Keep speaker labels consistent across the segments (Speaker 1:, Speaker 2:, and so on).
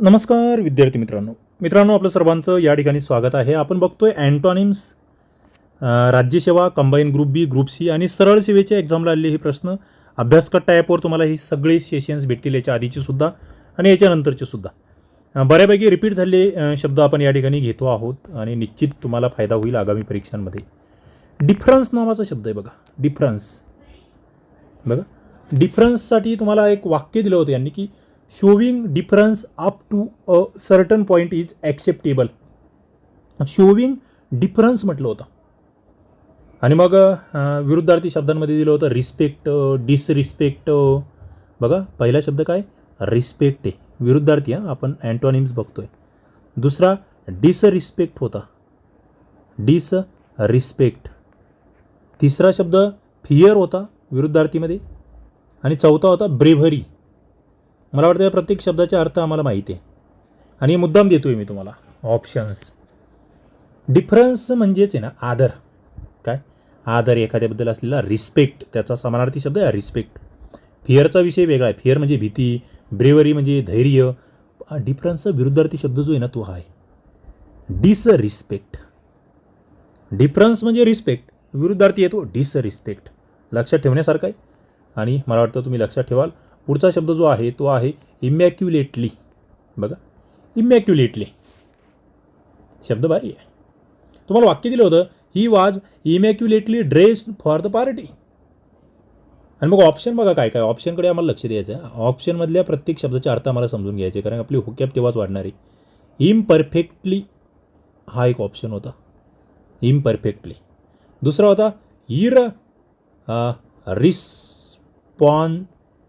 Speaker 1: नमस्कार विद्यार्थी मित्रांनो. मित्रांनो आपलं सर्वांचं या ठिकाणी स्वागत आहे. आपण बघतोय antonyms राज्यसेवा combine group B group C आणि सरळ सेवेच्या एक्झामला आलेले हे प्रश्न. अभ्यासकट्टा ॲपवर तुम्हाला ही सगळे सेशन्स भेटतील याच्या आधीचे सुद्धा आणि याच्यानंतरचे सुद्धा. बऱ्यापैकी रिपीट झालेले शब्द आपण या ठिकाणी घेतो आहोत आणि निश्चित तुम्हाला फायदा होईल आगामी परीक्षांमध्ये. डिफरन्स नावाचा शब्द आहे बघा. डिफरन्स बघा. डिफरन्ससाठी तुम्हाला एक वाक्य दिलं होतं यांनी की showing difference up to a certain point is acceptable showing difference म्हटलं होतं. आणि मग विरुद्धार्थी शब्दांमध्ये दिलं होतं रिस्पेक्ट डिसरिस्पेक्ट बघा पहिला शब्द काय? रिस्पेक्ट आहे विरुद्धार्थी हां आपण अँटॉनिम्स बघतोय. दुसरा डिसरिस्पेक्ट होता. डिस रिस्पेक्ट तिसरा शब्द फियर होता विरुद्धार्थीमध्ये. आणि चौथा होता ब्रेव्हरी मला वाटतं या प्रत्येक शब्दाचा अर्थ आम्हाला माहिती आहे. आणि मुद्दाम देतो आहे मी तुम्हाला. ऑप्शन्स डिफरन्स म्हणजेच आहे ना आदर. काय? आदर एखाद्याबद्दल असलेला रिस्पेक्ट त्याचा समानार्थी शब्द आहे रिस्पेक्ट फिअरचा विषय वेगळा आहे. फिअर म्हणजे भीती ब्रेवरी म्हणजे धैर्य. डिफरन्सचा विरुद्धार्थी शब्द जो आहे ना तो हा आहे. डिसरिस्पेक्ट डिफरन्स म्हणजे रिस्पेक्ट विरुद्धार्थी येतो डिसरिस्पेक्ट लक्षात ठेवण्यासारखं आहे. आणि मला वाटतं तुम्ही लक्षात ठेवाल. पुढचा शब्द जो आहे तो आहे इमॅक्युलेटली बघा. इमॅक्युलेटली शब्द भारी आहे. तुम्हाला वाक्य दिलं होतं he was immaculately dressed for the party आणि मग ऑप्शन बघा काय काय ऑप्शनकडे आम्हाला लक्ष द्यायचं आहे. ऑप्शनमधल्या प्रत्येक शब्दाचे अर्थ आम्हाला समजून घ्यायचे कारण आपली हुकॅप तेव्हाच वाढणार. आहे हा एक ऑप्शन होता. इमपरफेक्टली दुसरा होता इर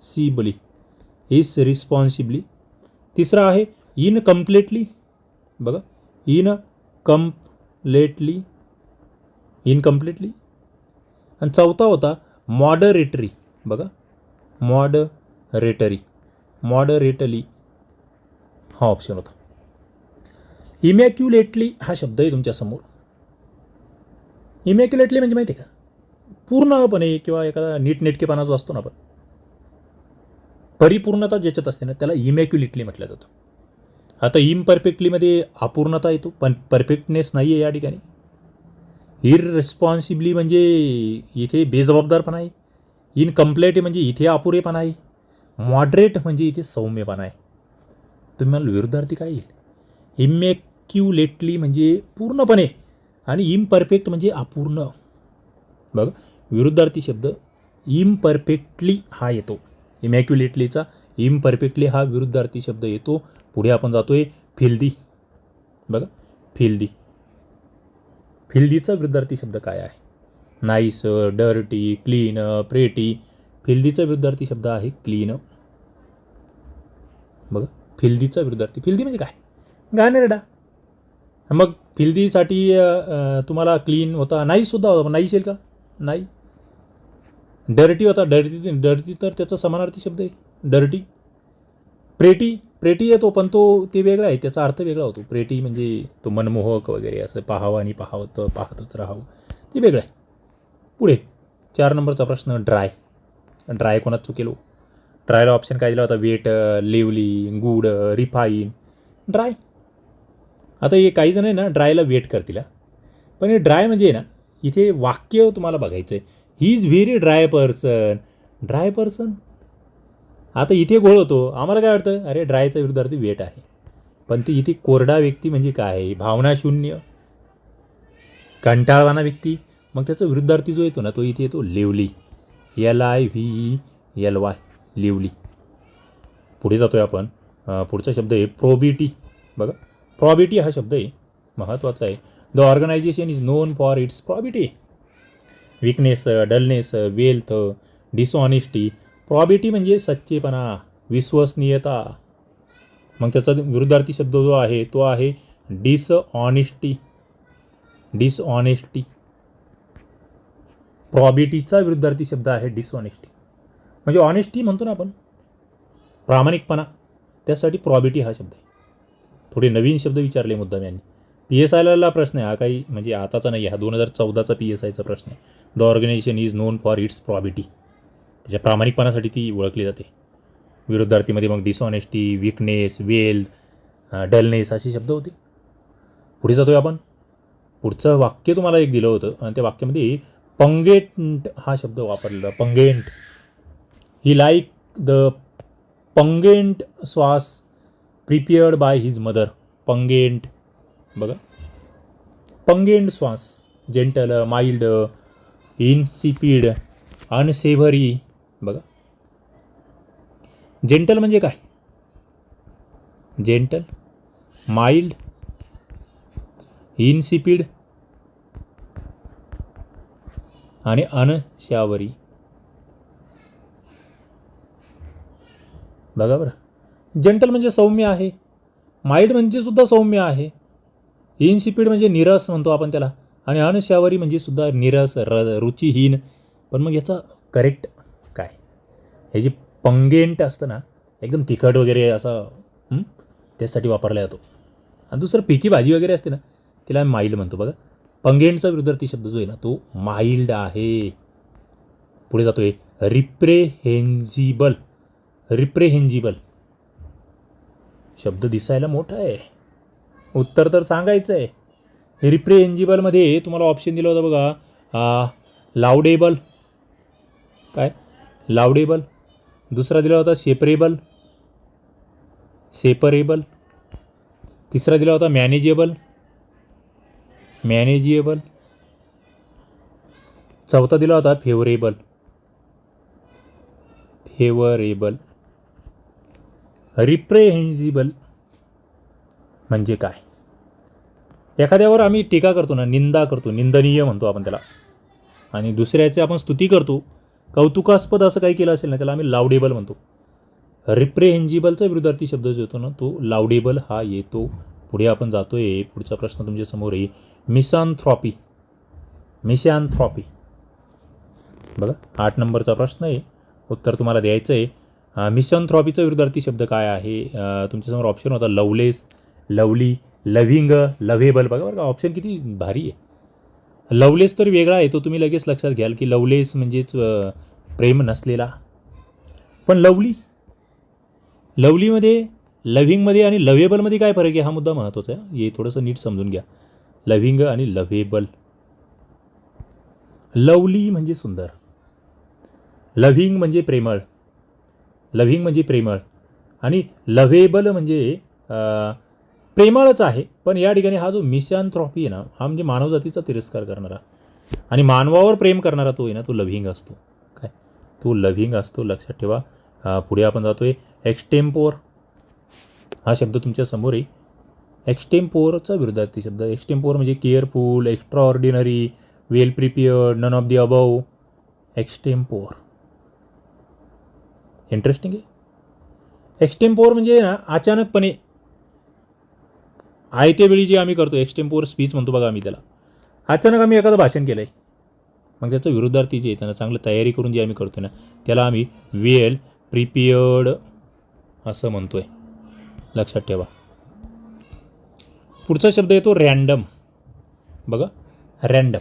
Speaker 1: सिबली इस रिस्पॉन्सिबली तिसरा आहे इनकम्प्लेटली बघा इन कम्प्लेटली इनकम्प्लेटली आणि चौथा होता मॉडरेटरी बघा मॉडरेटरी मॉडरेटली हा ऑप्शन होता इमॅक्युलेटली हा शब्द आहे तुमच्यासमोर इमॅक्युलेटली म्हणजे माहिती आहे का पूर्णपणे किंवा एखादा नीटनेटकेपणा जो असतो ना आपण परिपूर्णता ज्याच्यात असते ना त्याला इमॅक्युलेटली म्हटलं जातं. आता इमपरफेक्टलीमध्ये अपूर्णता येतो पण परफेक्टनेस नाही आहे या ठिकाणी. इररेस्पॉन्सिबली म्हणजे इथे बेजबाबदारपणा आहे. इनकम्प्लेट म्हणजे इथे अपुरेपणा आहे. मॉडरेट म्हणजे इथे सौम्यपणा आहे. तुम्ही मला विरुद्धार्थी काय येईल? इमॅक्युलेटली म्हणजे पूर्णपणे आणि इमपरफेक्ट म्हणजे अपूर्ण. बघ विरुद्धार्थी शब्द इमपरफेक्टली हा येतो. इमॅक्युलेटलीचा इम्परफेक्टली हा विरुद्धार्थी शब्द येतो. पुढे आपण जातोय फिल्दी. बघा फिल्दी. फिल्दीचा विरुद्धार्थी शब्द काय आहे? Nice dirty clean pretty. फिल्दीचा विरुद्धार्थी शब्द आहे क्लीन बघा फिल्दीचा विरुद्धार्थी. फिल्दी म्हणजे काय? घाणेरडा. मग फिल्दीसाठी तुम्हाला क्लीन होता. नाईसुद्धा होता पण नाईस येईल का? नाही. डर्टी होता डर्टी डर्टी तर त्याचा समानार्थी शब्द आहे. डर्टी प्रेटी प्रेटी येतो पण तो ते वेगळा आहे. त्याचा अर्थ वेगळा होतो. प्रेटी म्हणजे तो मनमोहक वगैरे असं पाहावं आणि पाहावं पाहतच राहावं. ते वेगळं आहे. पुढे. चार नंबरचा प्रश्न ड्राय ड्राय कोणात चुकेलो? ड्रायला ऑप्शन काय दिला होता? Wet lively good refine dry आता हे काही जण आहे ना ड्रायला वेट करतील पण हे ड्राय म्हणजे ना इथे वाक्य तुम्हाला बघायचं आहे he is very dry person dry person आता इथे गोळ होतो. आम्हाला काय वाटतं? अरे ड्रायचा विरुद्धार्थी वेट आहे. पण ते इथे कोरडा व्यक्ती म्हणजे काय आहे? भावनाशून्य कंटाळवाना व्यक्ती. मग त्याचा विरुद्धार्थी जो येतो ना तो इथे येतो lively. L I V E L Y lively. पुढे जातोय आपण. पुढचा शब्द आहे प्रोबिटी बघा. प्रॉबिटी हा शब्द आहे. महत्त्वाचा आहे. The organisation is known for its probity weakness dullness wealth dishonesty probity म्हणजे सच्चेपणा विश्वसनीयता. मग त्याचा विरुद्धार्थी शब्द जो आहे तो आहे डिसऑनेस्टी डिसऑनेस्टी प्रॉबिटीचा विरुद्धार्थी शब्द आहे डिसऑनेस्टी म्हणजे ऑनेस्टी म्हणतो ना आपण प्रामाणिकपणा. त्यासाठी प्रॉबिटी हा शब्द आहे. थोडे नवीन शब्द विचारले मुद्दाम यांनी. पी एस आयला प्रश्न आहे. हा काही म्हणजे आताचा नाही हा दोन हजार चौदाचा पी एस आयचा प्रश्न आहे. The organisation is known for its probity त्याच्या प्रामाणिकपणासाठी ती ओळखली जाते. विरुद्धार्थीमध्ये मग डिसऑनेस्टी विकनेस वेल्थ डलनेस असे शब्द होते. पुढे जातोय आपण. पुढचं वाक्य तुम्हाला एक दिलं होतं. आणि त्या वाक्यामध्ये पंगेंट हा शब्द वापरलेला. पंगेंट. ही like the pungent sauce prepared by his mother pungent. बघा. पंगेंड श्वास जेंटल माइल्ड इन्सिपिड अनसेव्हरी बघा. जेंटल म्हणजे काय? जेंटल माइल्ड इन्सिपिड आणि अनशावरी बघा बरं. जेंटल म्हणजे सौम्य आहे. माइल्ड म्हणजे सुद्धा सौम्य आहे. इनसिपिड म्हणजे निरस म्हणतो आपण त्याला. आणि अनशावरी म्हणजे सुद्धा निरस र रुचिहीन. पण मग याचा करेक्ट काय? हे जे पंगेंट असतं ना एकदम तिखट वगैरे असं त्यासाठी वापरला जातो. आणि दुसरं पिकी भाजी वगैरे असते ना तिला आम्ही माइल्ड म्हणतो बघा. पंगेंटचा विरुद्धार्थी शब्द जो आहे ना तो माइल्ड आहे. पुढे जातो आहे रिप्रेहेंजिबल रिप्रेहेंजिबल शब्द दिसायला मोठा आहे. उत्तर तर सांगायचं आहे रिप्रेहेन्झिबलमध्ये तुम्हाला ऑप्शन दिलं होतं बघा. लावडेबल काय? लावडेबल दुसरा दिला होता सेपरेबल. सेपरेबल. तिसरा दिला होता मॅनेजेबल. मॅनेजिएबल चौथा दिला होता फेवरेबल. फेवरेबल. रिप्रेहेन्झिबल म्हणजे काय? एखाद्यावर आम्ही टीका करतो ना निंदा करतो निंदनीय म्हणतो आपण त्याला. आणि दुसऱ्याचे आपण स्तुती करतो कौतुकास्पद असं काही केलं असेल ना त्याला आम्ही लावडेबल म्हणतो. रिप्रेहेंजिबलचा विरुद्धार्थी शब्द जो येतो ना तो लावडेबल हा येतो. पुढे आपण जातोय पुढचा प्रश्न तुमच्यासमोर आहे मिसानथ्रॉपी मिसॅनथ्रॉपी बघा आठ नंबरचा प्रश्न आहे. उत्तर तुम्हाला द्यायचं आहे मिसॅनथ्रॉपीचा विरुद्धार्थी शब्द काय आहे? तुमच्यासमोर ऑप्शन होता लवलेस. Lovely loving लव्हेबल. बघा बरं का ऑप्शन किती भारी आहे. लवलेस तर वेगळा आहे तो तुम्ही लगेच लक्षात घ्याल की लवलेस म्हणजेच प्रेम नसलेला. पण लवली लवलीमध्ये लव्हिंगमध्ये आणि लव्हेबलमध्ये काय फरक आहे? हा मुद्दा महत्त्वाचा आहे. हे थोडंसं नीट समजून घ्या. लव्हिंग आणि लव्हेबल. लवली म्हणजे सुंदर. लव्हिंग म्हणजे प्रेमळ. लव्हिंग म्हणजे प्रेमळ. आणि लव्हेबल म्हणजे प्रेमळच आहे पण या ठिकाणी हा जो मिसॅनथ्रॉपी आहे ना हा म्हणजे मानवजातीचा तिरस्कार करणारा. आणि मानवावर प्रेम करणारा तो आहे ना तो लव्हिंग असतो. काय? तो लव्हिंग असतो लक्षात ठेवा. पुढे आपण जातो आहे एक्स्टेम्पोर हा शब्द तुमच्यासमोर आहे. एक्स्टेम्पोरचा विरुद्धार्थी शब्द. एक्स्टेम्पोर म्हणजे careful extra ordinary well prepared none of the above. Extempore interesting आहे? एक्स्टेम्पोर म्हणजे ना अचानकपणे आयत्या वेळी जे आम्ही करतो एक्स्टेम्पोर स्पीच म्हणतो बघा आम्ही त्याला. अचानक आम्ही एखादं भाषण केलं आहे मग त्याचं विरुद्धार्थी जे त्यांना चांगलं तयारी करून जे आम्ही करतो ना त्याला आम्ही वेल प्रिपेअर्ड असं म्हणतो आहे लक्षात ठेवा. पुढचा शब्द येतो रॅन्डम बघा random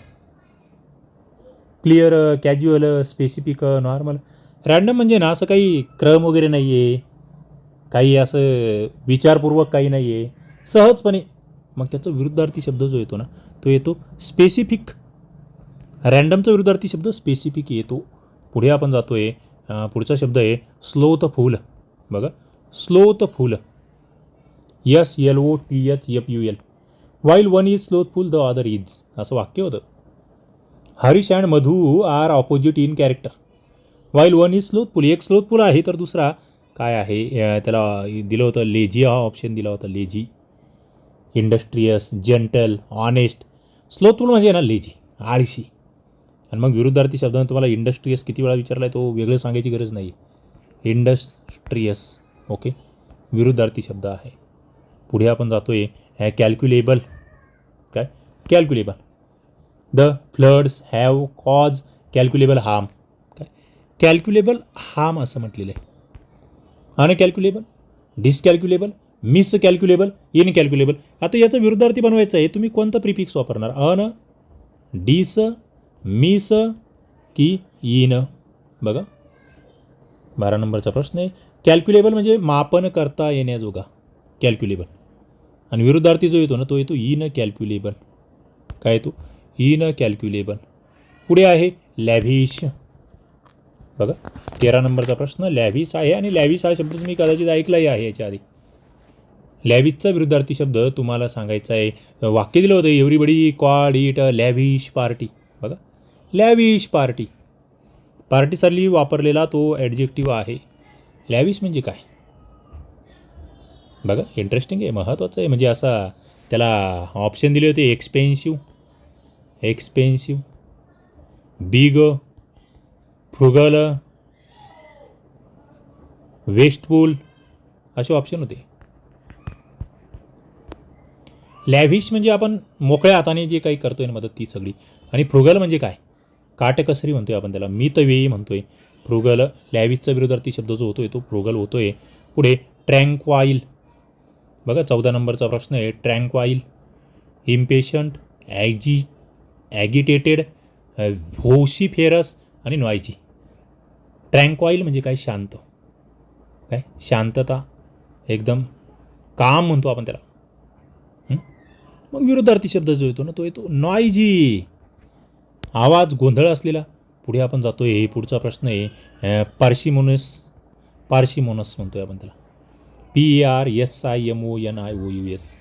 Speaker 1: clear casual specific normal random म्हणजे ना असं काही क्रम वगैरे नाही आहे काही असं विचारपूर्वक काही नाही आहे सहजपणे मग त्याचा विरुद्धार्थी शब्द जो येतो ना तो येतो स्पेसिफिक रॅन्डमचा विरुद्धार्थी शब्द स्पेसिफिक येतो. पुढे आपण जातो आहे पुढचा शब्द आहे स्लोत फूल बघा slothful yes L O T H F U L while one is slothful the other is असं वाक्य होतं. Harish and Madhu are opposite in character while one is slothful एक स्लोथफुल आहे तर दुसरा काय आहे? त्याला दिलं होतं लेझी हा ऑप्शन दिला होता lazy. Industrious gentle honest slothful म्हणजे ना लेझी आळशी. आणि मग विरुद्धार्थी शब्दाने तुम्हाला इंडस्ट्रीयस किती वेळा विचारला आहे तो वेगळं सांगायची गरज नाही इंडस्ट्रियस ओके विरुद्धार्थी शब्द आहे. पुढे आपण जातो आहे कॅल्क्युलेबल काय? Calculable the floods have cause calculable harm काय? कॅल्क्युलेबल हार्म असं म्हटलेलं आहे. अनकॅल्क्युलेबल डिसकॅल्क्युलेबल मिस कॅल्क्युलेबल इन इनकॅल्क्युलेबल आता याचं विरुद्धार्थी बनवायचं आहे तुम्ही कोणतं प्रिफिक्स वापरणार? अन डिस मिस की इन बघा. बारा नंबरचा प्रश्न आहे. कॅल्क्युलेबल म्हणजे मापन करता येण्याजोगा. कॅल्क्युलेबल आणि विरुद्धार्थी जो येतो ना तो येतो इन कॅल्क्युलेबल काय येतो? इन कॅल्क्युलेबल पुढे आहे लॅव्हिश बघा. तेरा नंबरचा प्रश्न लॅव्हिस आहे आणि लॅव्हिस हा शब्द तुम्ही कदाचित ऐकलाही आहे याच्या आधी. लॅव्हिसचा विरुद्धार्थी शब्द तुम्हाला सांगायचा आहे. वाक्य दिलं होतं everybody quad it a lavish party. बघा. Lavish party. पार्टीसाठी वापरलेला तो ॲडजेक्टिव्ह आहे. लॅविश म्हणजे काय? बघा इंटरेस्टिंग आहे महत्त्वाचं आहे. म्हणजे असा त्याला ऑप्शन दिले होते expensive expensive big frugal wasteful असे ऑप्शन होते. लॅव्हिश म्हणजे आपण मोकळ्या हाताने जे काही करतो ना मदत ती सगळी. आणि फ्रुगल म्हणजे काय? काटकसरी म्हणतोय आपण त्याला मितव्ययी म्हणतोय. फ्रुगल लॅव्हिशचा विरोधार्थी शब्द जो होतोय तो फ्रुगल होतोय. पुढे ट्रँक्वाईल. बघा चौदा नंबरचा प्रश्न आहे. ट्रँक्वाईल इम्पेशंट ॲजी ॲगिटेटेड व्होशिफेरस आणि नॉयजी ट्रँक्वाईल म्हणजे काय? शांत. काय? शांतता. एकदम काम म्हणतो आपण त्याला. मग विरोधार्थी शब्द जो येतो ना तो येतो नॉयजी आवाज गोंधळ असलेला. पुढे आपण जातो आहे पुढचा प्रश्न आहे. पार्शिमोनस पार्शिमोनस म्हणतोय आपण त्याला. P A R S I M O N I O U S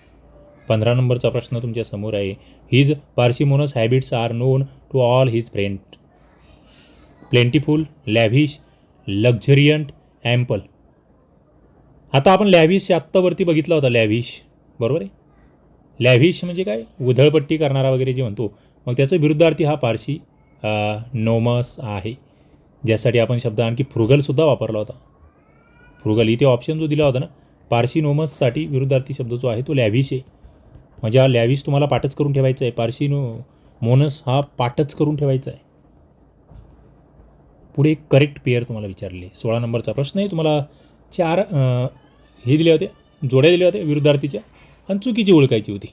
Speaker 1: पंधरा नंबरचा प्रश्न तुमच्यासमोर आहे. His parsimonious habits are known to all his friend plentiful lavish luxuriant ample आता आपण लॅव्हिश आत्तावरती बघितला होता लॅव्हिश बरोबर आहे? लॅव्हिश म्हणजे काय? उधळपट्टी करणारा वगैरे जे म्हणतो मग त्याचं विरुद्धार्थी हा पारशी नोमस आहे. ज्यासाठी आपण शब्द आणखी फ्रुगलसुद्धा वापरला होता. फ्रुगल इथे ऑप्शन जो दिला होता ना पारशी नोमससाठी विरुद्धार्थी शब्द जो आहे तो लॅव्हिश आहे. म्हणजे हा लॅव्हिश तुम्हाला पाठच करून ठेवायचा आहे. पारशी नो मोनस हा पाठच करून ठेवायचा आहे. पुढे एक करेक्ट पेअर तुम्हाला विचारले. सोळा नंबरचा प्रश्न आहे. तुम्हाला चार हे दिले होते जोड्या दिल्या होत्या विरुद्धार्थीच्या. आणि चुकीची ओळखायची होती.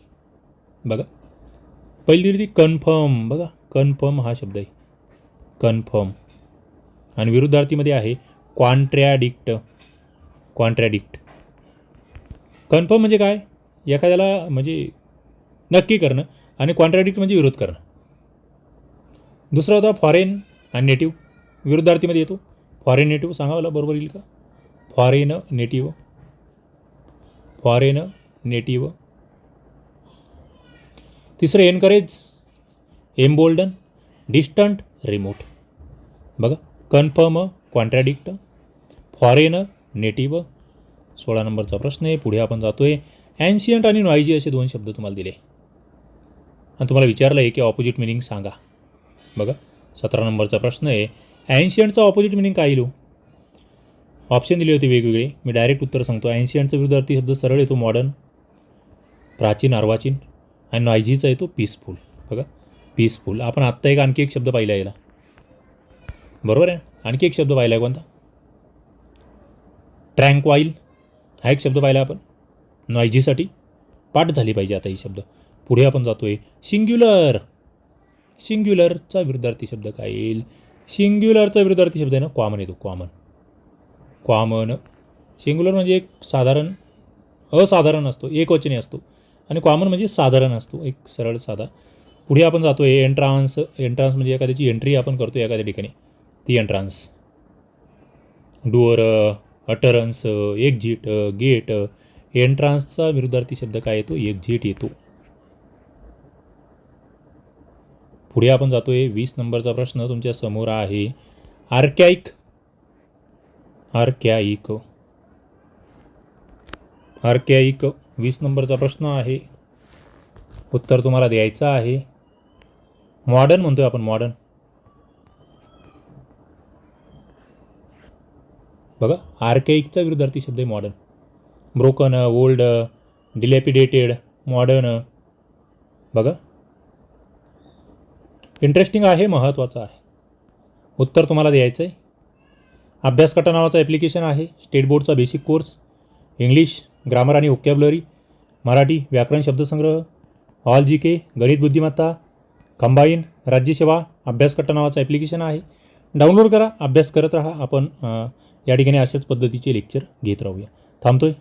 Speaker 1: बघा. पहिली होती कन्फर्म. बघा. कन्फर्म हा शब्द आहे. कन्फर्म. आणि विरुद्धार्थीमध्ये आहे क्वांट्रॅडिक्ट. क्वांट्रॅडिक्ट. कन्फर्म म्हणजे काय? एखाद्याला म्हणजे नक्की करणं आणि कॉन्ट्रॅडिक्ट म्हणजे विरोध करणं. दुसरा होता फॉरेन आणि नेटिव्ह. विरुद्धार्थीमध्ये येतो. फॉरेन नेटिव्ह सांगा मला बरोबर येईल का? Foreign native. Foreign native. तिसरं एनकरेज एम्बोल्डन डिस्टंट रिमोट बघा कन्फर्म कॉन्ट्रॅडिक्ट फॉरेन नेटिव्ह सोळा नंबरचा प्रश्न आहे पुढे आपण जातो आहे ॲन्शियंट आणि नॉईजी असे दोन शब्द तुम्हाला दिले. आणि तुम्हाला विचारलं आहे की ऑपोजिट मिनिंग सांगा. बघा सतरा नंबरचा प्रश्न आहे. ॲन्शियंटचा ऑपोजिट मिनिंग काय लिहू? ऑप्शन दिले होते वेगवेगळे. मी डायरेक्ट उत्तर सांगतो. ॲन्शियंटचा विरुद्धार्थी शब्द सरळ येतो मॉडर्न प्राचीन अर्वाचीन आणि नॉयझीचा येतो पीसफुल बघा पीसफुल आपण आत्ता एक आणखी एक शब्द पाहिला याला. बरोबर आहे आणखी एक शब्द पाहिला आहे कोणता? ट्रँक्वाईल हा एक शब्द पाहिला आपण. नॉयझीसाठी पाठ झाली पाहिजे आता ही शब्द. पुढे आपण जातो आहे सिंग्युलर सिंग्युलरचा विरुद्धार्थी शब्द काय येईल? सिंग्युलरचा विरुद्धार्थी शब्द आहे ना? कॉमन येतो कॉमन कॉमन सिंग्युलर म्हणजे एक साधारण असाधारण असतो एकवचनी असतो. आणि कॉमन म्हणजे साधारण असतो एक सरळ साधा. पुढे आपण जातो आहे एंट्रान्स एंट्रान्स म्हणजे एखाद्याची एंट्री आपण करतो एखाद्या ठिकाणी. ती entrance door utterance exit gate एंट्रान्सचा विरुद्धार्थी शब्द काय येतो? एक्झिट येतो. पुढे आपण जातो आहे वीस नंबरचा प्रश्न तुमच्यासमोर आहे. आर्कॅइक आर्कॅइक आर्कॅइक वीस नंबरचा प्रश्न आहे. उत्तर तुम्हाला द्यायचं आहे. मॉडर्न म्हणतोय आपण मॉडर्न. बघा आर्कॅइकचा विरुद्धार्थी शब्द आहे modern. Broken old dilapidated modern बघा. इंटरेस्टिंग आहे महत्त्वाचं आहे. उत्तर तुम्हाला द्यायचं आहे अभ्यासकटा नावाचं ॲप्लिकेशन आहे. स्टेट बोर्डचा बेसिक कोर्स इंग्लिश ग्रामर आणि ओकॅबलरी मराठी व्याकरण शब्दसंग्रह ऑल जी के गणित बुद्धिमत्ता कंबाईन राज्यसेवा अभ्यासकट्टा नावाचं ॲप्लिकेशन आहे. डाउनलोड करा अभ्यास करत राहा. आपण या ठिकाणी अशाच पद्धतीचे लेक्चर घेत राहूया. थांबतोय?